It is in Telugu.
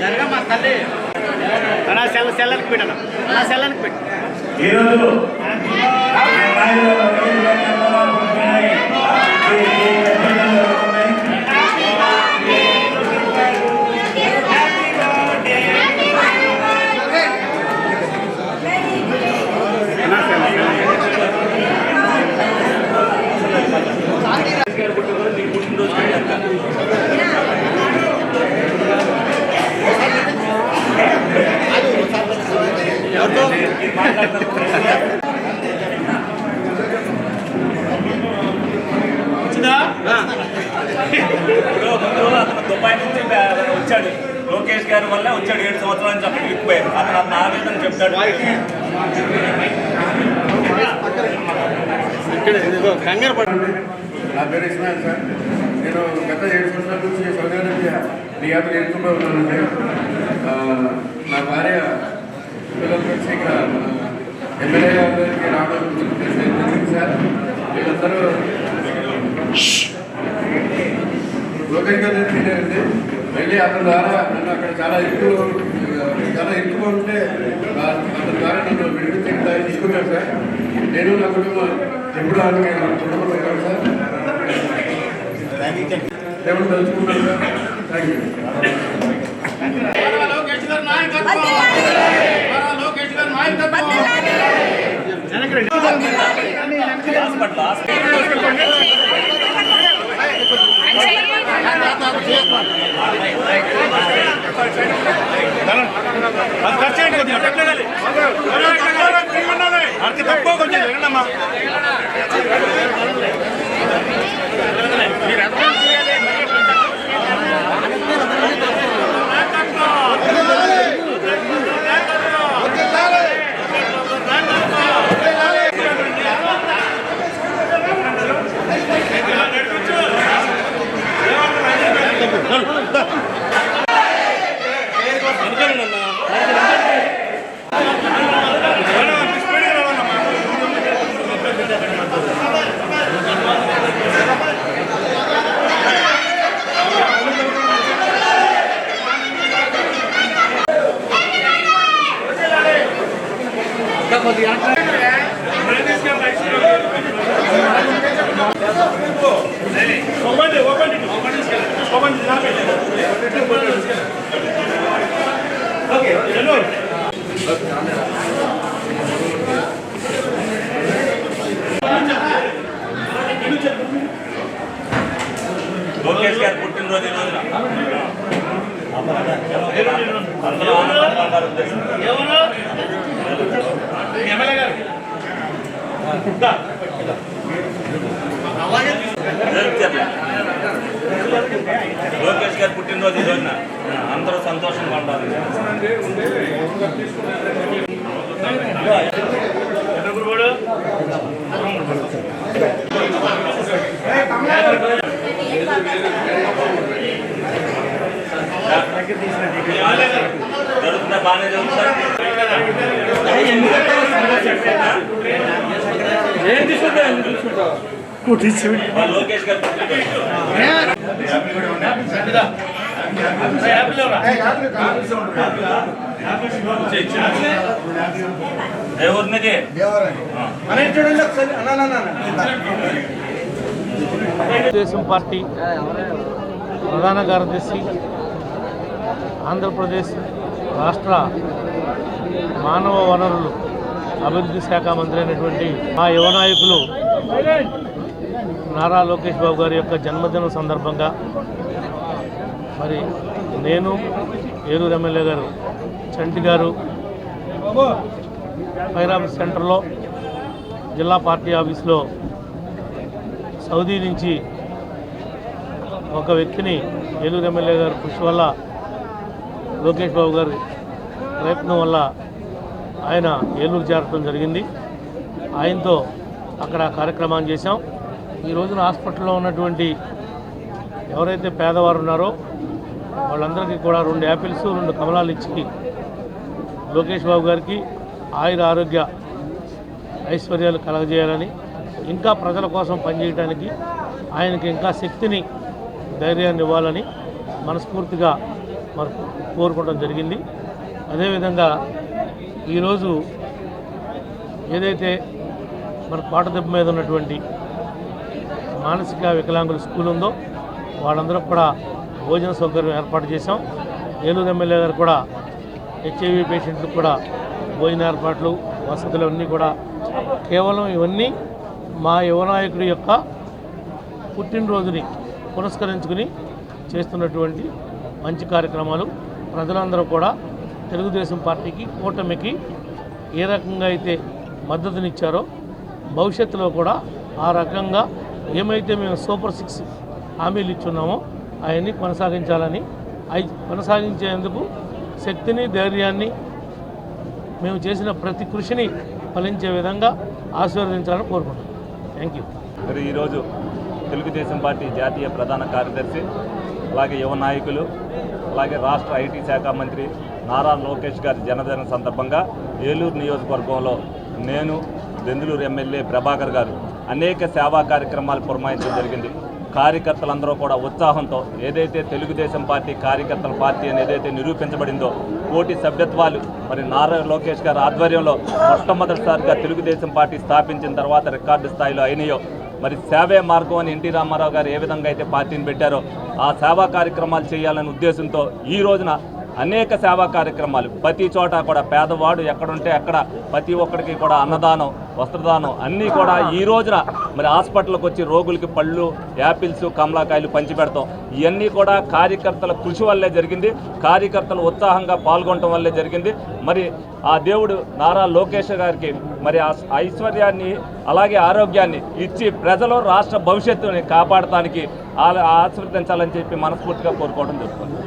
జరగమ్మా తల్లి సెల్ సెల్లనికి పెట్టాను? అలా సెల్లనికి పెట్టు. ఈరోజు దుబాయ్ నుంచి వచ్చాడు. లోకేష్ గారి వల్ల వచ్చాడు ఏడు సంవత్సరాల నుంచి అక్కడ ఇరుక్కుపోయారు అతను అతను ఆ విధంగా చెప్తాడు కంగారు పడు. నా పేరు ఇస్మాయిల్ సార్. నేను గత ఏడు సంవత్సరాల నుంచి సౌదీ అరేబియా నీ యాత్ర నేర్చుకుంటూ ఉన్నానండి. ఆ, నా భార్య పిల్లల నుంచి ఎమ్మెల్యే గారికి రావడం సార్ వీళ్ళందరూ లోకేష్ గారి దగ్గరికి వెళ్ళి అతని ద్వారా నన్ను అక్కడ చాలా ఎక్కువ చాలా ఎక్కువ ఉంటే అతని ద్వారా నన్ను విడిపించి తీసుకున్నాను సార్ నేను నా కుటుంబం ఎప్పుడు అలాగే కుటుంబం పెట్టాను సార్ దేవుడు తలుచుకున్నాను sir thank you last Lokesh garu పుట్టినరోజు ఈ రోజున. అందరూ ఆనందంగా ఉద్దేశం జగిత్యాల. లోకేష్ గారు పుట్టినరోజు ఈ రోజున అందరూ సంతోషంగా ఉండాలి జరుగుతుందా? బాగానే జరుగుతుందా? లోకేష్ గారు పుట్టినరోజు ఏ ఊరినది తెలుగుదేశం పార్టీ ప్రధాన కార్యదర్శి ఆంధ్రప్రదేశ్ రాష్ట్ర మానవ వనరులు అభివృద్ధి శాఖ మంత్రి అయినటువంటి మా యువ నాయకులు నారా లోకేష్ బాబు గారి యొక్క జన్మదినం సందర్భంగా మరి నేను ఏలూరు ఎమ్మెల్యే గారు చంటి గారు ఫైర్ ఆఫీస్ సెంటర్లో జిల్లా పార్టీ ఆఫీస్లో సౌదీ నుంచి ఒక వ్యక్తిని ఏలూరు ఎమ్మెల్యే గారు కృషి వల్ల లోకేష్ బాబు గారి ప్రయత్నం వల్ల ఆయన ఏలూరు చేరటం జరిగింది. ఆయనతో అక్కడ కార్యక్రమాన్ని చేశాం. ఈ రోజున హాస్పిటల్లో ఉన్నటువంటి ఎవరైతే పేదవారు ఉన్నారో వాళ్ళందరికీ కూడా రెండు యాపిల్స్ రెండు కమలాలు ఇచ్చి లోకేష్ బాబు గారికి ఆయుర ఆరోగ్య ఐశ్వర్యాలు కలగజేయాలని ఇంకా ప్రజల కోసం పనిచేయడానికి ఆయనకి ఇంకా శక్తిని ధైర్యాన్ని ఇవ్వాలని మనస్ఫూర్తిగా మరి కోరుకోవడం జరిగింది. అదేవిధంగా ఈరోజు ఏదైతే మన పాటదెబ్బ మీద ఉన్నటువంటి మానసిక వికలాంగుల స్కూల్ ఉందో వాళ్ళందరూ కూడా భోజన సౌకర్యం ఏర్పాటు చేశాం. ఏలూరు ఎమ్మెల్యే గారు కూడా హెచ్ఐవి పేషెంట్లకు కూడా భోజన ఏర్పాట్లు వసతులు అన్నీ కూడా కేవలం ఇవన్నీ మా యువనాయకుడి యొక్క పుట్టినరోజుని పురస్కరించుకుని చేస్తున్నటువంటి మంచి కార్యక్రమాలు ప్రజలందరూ కూడా తెలుగుదేశం పార్టీకి కూటమికి ఏ రకంగా అయితే మద్దతునిచ్చారో భవిష్యత్తులో కూడా ఆ రకంగా ఏమైతే మేము సూపర్ సిక్స్ హామీలు ఇచ్చున్నామో అవన్నీ కొనసాగించాలని అవి కొనసాగించేందుకు శక్తిని ధైర్యాన్ని మేము చేసిన ప్రతి కృషిని ఫలించే విధంగా ఆశీర్వదించాలని కోరుకుంటున్నాం. థ్యాంక్ యూ మరి ఈరోజు తెలుగుదేశం పార్టీ జాతీయ ప్రధాన కార్యదర్శి అలాగే యువ నాయకులు అలాగే రాష్ట్ర ఐటీ శాఖ మంత్రి నారా లోకేష్ గారి జన్మదిన సందర్భంగా ఏలూరు నియోజకవర్గంలో నేను బెందులూరు ఎమ్మెల్యే ప్రభాకర్ గారు అనేక సేవా కార్యక్రమాలు పురమాయించడం జరిగింది. కార్యకర్తలందరూ కూడా ఉత్సాహంతో ఏదైతే తెలుగుదేశం పార్టీ కార్యకర్తల పార్టీ అని ఏదైతే నిరూపించబడిందో కోటి సభ్యత్వాలు మరి నారా లోకేష్ గారి ఆధ్వర్యంలో మొట్టమొదటిసారిగా తెలుగుదేశం పార్టీ స్థాపించిన తర్వాత రికార్డు స్థాయిలో అయినాయో మరి సేవే మార్గం అని ఎన్టీ రామారావు గారు ఏ విధంగా అయితే పార్టీని పెట్టారో ఆ సేవా కార్యక్రమాలు చేయాలనే ఉద్దేశంతో ఈ రోజున అనేక సేవా కార్యక్రమాలు. ప్రతి చోట కూడా పేదవాడు ఎక్కడుంటే అక్కడ ప్రతి ఒక్కడికి కూడా అన్నదానం వస్త్రదానం అన్నీ కూడా ఈ రోజున మరి హాస్పిటల్కి వచ్చి రోగులకి పళ్ళు యాపిల్స్ కమలాకాయలు పంచిపెడతాం. ఇవన్నీ కూడా కార్యకర్తల కృషి వల్లే జరిగింది. కార్యకర్తలు ఉత్సాహంగా పాల్గొనడం వల్లే జరిగింది. మరి ఆ దేవుడు నారా లోకేష్ గారికి మరి ఆ ఐశ్వర్యాన్ని అలాగే ఆరోగ్యాన్ని ఇచ్చి ప్రజలు రాష్ట్ర భవిష్యత్తుని కాపాడటానికి ఆశీర్వదించాలని చెప్పి మనస్ఫూర్తిగా కోరుకోవడం జరుగుతుంది.